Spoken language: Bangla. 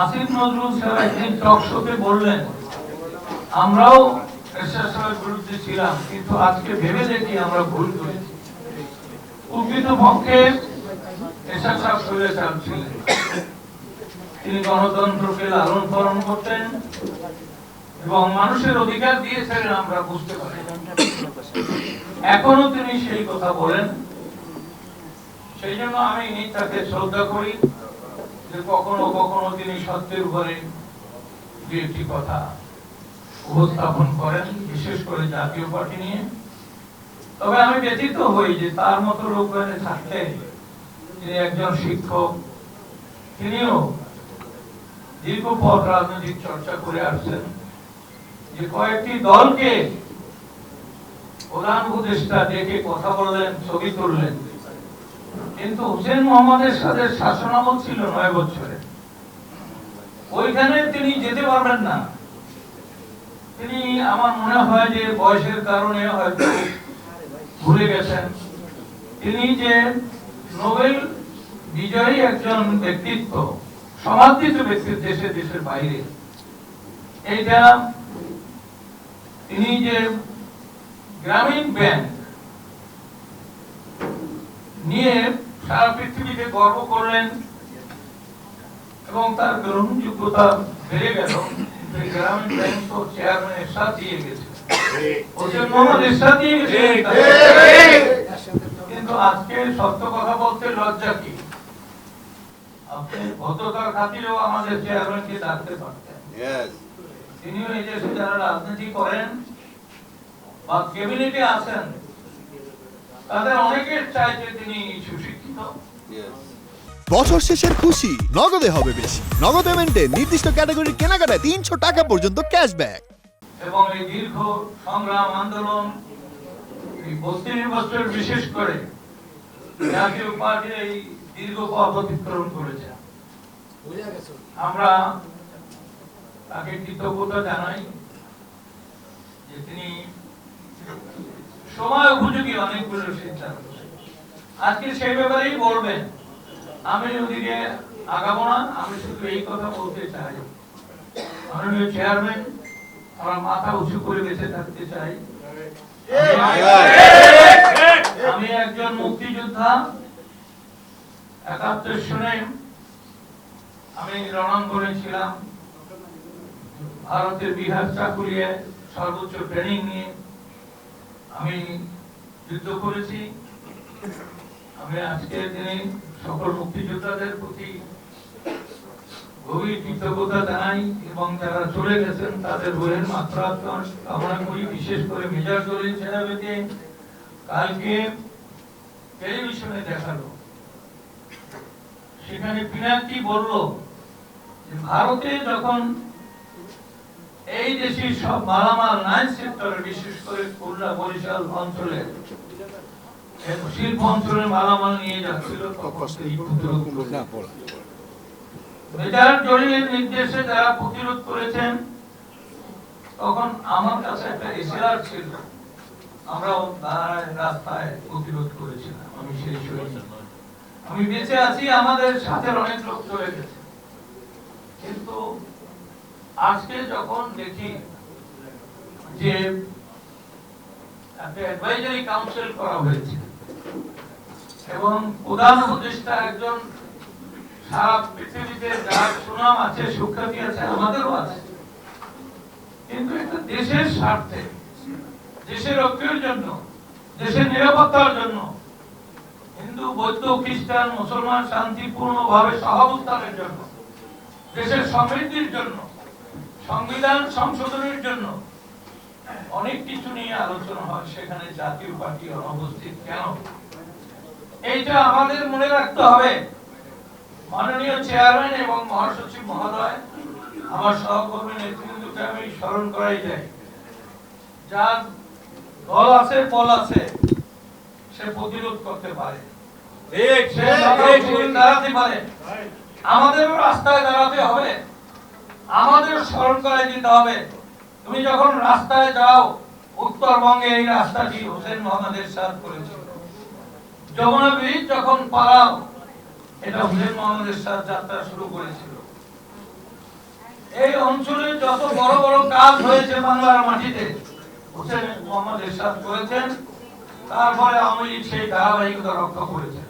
আসিফ নজরুল স্যার একদিন টক শোতে বললেন, আমরাও বিরুদ্ধে ছিলাম, কিন্তু আজকে ভেবে দেখি আমরা ভুল করেছি। পক্ষে ছিলেন তিনি গণতন্ত্রকে লালন পালন করতেন এবং মানুষের অধিকার দিয়েছিলেন আমরা বুঝতে পারি এখনও তিনি সেই কথা বলেন। সেই জন্য আমি তাকে শ্রদ্ধা করি। যে কখনো কখনো তিনি সত্যের উপরে একটি কথা উপস্থাপন করেন, বিশেষ করে জাতীয় পার্টি নিয়ে। তবে আমি ব্যতীত হই যে তার মতো তিনি একজন শিক্ষক, তিনিও দীর্ঘ পথ রাজনৈতিক চর্চা করে আসছেন। যে কয়েকটি দলকে প্রধান উপদেষ্টা ডেকে কথা বললেন, ছবি তুললেন। কিন্তু হুসেন মোহাম্মদের সাথে শাসনামল ছিল নয় বছরে। ওইখানে তিনি যেতে পারবেন না। তিনি আমার মনে হয় যে বয়সের কারণে হয়তো ভুলে গেছেন। তিনি যে নোবেল বিজয়ী একজন ব্যক্তিত্ব, সমাদৃত ব্যক্তিত্ব দেশে, দেশের বাইরে, এইটা তিনি যে গ্রামীণ ব্যাংক নিয়ে সারা পৃথিবীতে গর্ব করলেন এবং তার গ্রহণযোগ্যতা বেড়ে গেল। গ্রামীণ ব্যাংক এরশাদ দিয়ে গেছে। কিন্তু আজকে সত্য কথা বলতে লজ্জা কি? আপনি ভদ্রতার খাতিরেও আমাদের চেয়ারম্যানকে ডাকতে পারতেন। তিনিও এই দেশে যারা রাজনীতি করেন বা ক্যাবিনেটে আছেন তাদের অনেকের চাইতে তিনি সুশিক্ষিত। বছর শেষের খুশি নগদে হবে বেশি। নগদ পেমেন্টে নির্দিষ্ট ক্যাটাগরির কেনাকাটায় তিনশো টাকা পর্যন্ত ক্যাশব্যাক এবং এই দীর্ঘ সংগ্রাম আন্দোলন এই বত্রিশ বছর বিশেষ করে জাতীয় পার্টি এই দীর্ঘ পথ অতিক্রম করেছে। আমরা তাকে কৃতজ্ঞতা জানাই যে তিনি সময় উপযোগী অনেকগুলো সিদ্ধান্ত আজকে সেই ব্যাপারেই বলবেন, আমি ওদিকে আগাবো না, আমি শুধু এই কথা বলতে চাই। মাননীয় চেয়ারম্যান আমার মাথা উঁচু করে বেঁচে থাকতে চাই। আমি একজন মুক্তিযোদ্ধা, একাত্তর সনে আমি রণাঙ্গনে ছিলাম। ভারতের বিহার চাকুরিয়ে সর্বোচ্চ ট্রেনিং নিয়ে আমি যুদ্ধ করেছি। আমি আজকের দিনে সকল মুক্তিযোদ্ধাদের প্রতি গভীর কৃতজ্ঞতা জানাই এবং যারা চলে গেছেন তাদের বইয়ের মাত্রা কামনা করি, বিশেষ করে মেজর জলিল সাহেবকে কালকে টেলিভিশনে দেখাল। সেখানে পিনাকি বলল যে, ভারতে যখন এই দেশের সব মালামাল নাইন সেক্টরে বিশেষ করে খুলনা বরিশাল অঞ্চলে। শিল্প অঞ্চলের মালামাল নিয়ে যাচ্ছিল মেজর নির্দেশে যারা প্রতিরোধ করেছেন তখন আমার কাছে একটা এসএলআর ছিল। দাঁড়ায় রাস্তায় প্রতিরোধ করেছিলাম আমি সেই আমি বেঁচে আছি আমাদের সাথে অনেক লোক চলে গেছে। কিন্তু আজকে যখন দেখি যে একটা অ্যাডভাইজারি কাউন্সিল করা হয়েছে, এবং প্রধান উপদেষ্টা একজন সারা পৃথিবীতে যার সুনাম আছে, সুখ্যাতি আছে, আমাদেরও আছে। কিন্তু এটা দেশের স্বার্থে, দেশের ঐক্যের জন্য, দেশের নিরাপত্তার জন্য, হিন্দু, বৌদ্ধ, খ্রিস্টান, মুসলমান শান্তিপূর্ণ ভাবে সহাবস্থানের জন্য, দেশের সমৃদ্ধির জন্য সংবিধান সংশোধনের জন্য অনেক কিছু নিয়ে আলোচনা হয় সেখানে জাতীয় পার্টি অনুপস্থিত কেন? এইটা আমাদের মনে রাখতে হবে। মাননীয় চেয়ারম্যান এবং মহাসচিব মহোদয় আমার সহকর্মী নেতৃবৃন্দকে আমি স্মরণ করাই যাই যার দল আছে বল আছে সে প্রতিরোধ করতে পারে। আমাদেরও রাস্তায় দাঁড়াতে হবে। আমাদের স্মরণ করে দিতে হবে। তুমি যখন রাস্তায় যাও, উত্তরবঙ্গে এই রাস্তাটি হোসেন মোহাম্মদের সাথ করেছিল। যমুনা ব্রিজ যখন পালাও, এটা হুসেন মোহাম্মদের সাথে যাত্রা শুরু করেছিল। এই অঞ্চলে যত বড় বড় কাজ হয়েছে বাংলার মাটিতে, হোসেন মোহাম্মদ এরশাদ করেছেন। তারপরে লীগ সেই ধারাবাহিকতা রক্ষা করেছেন।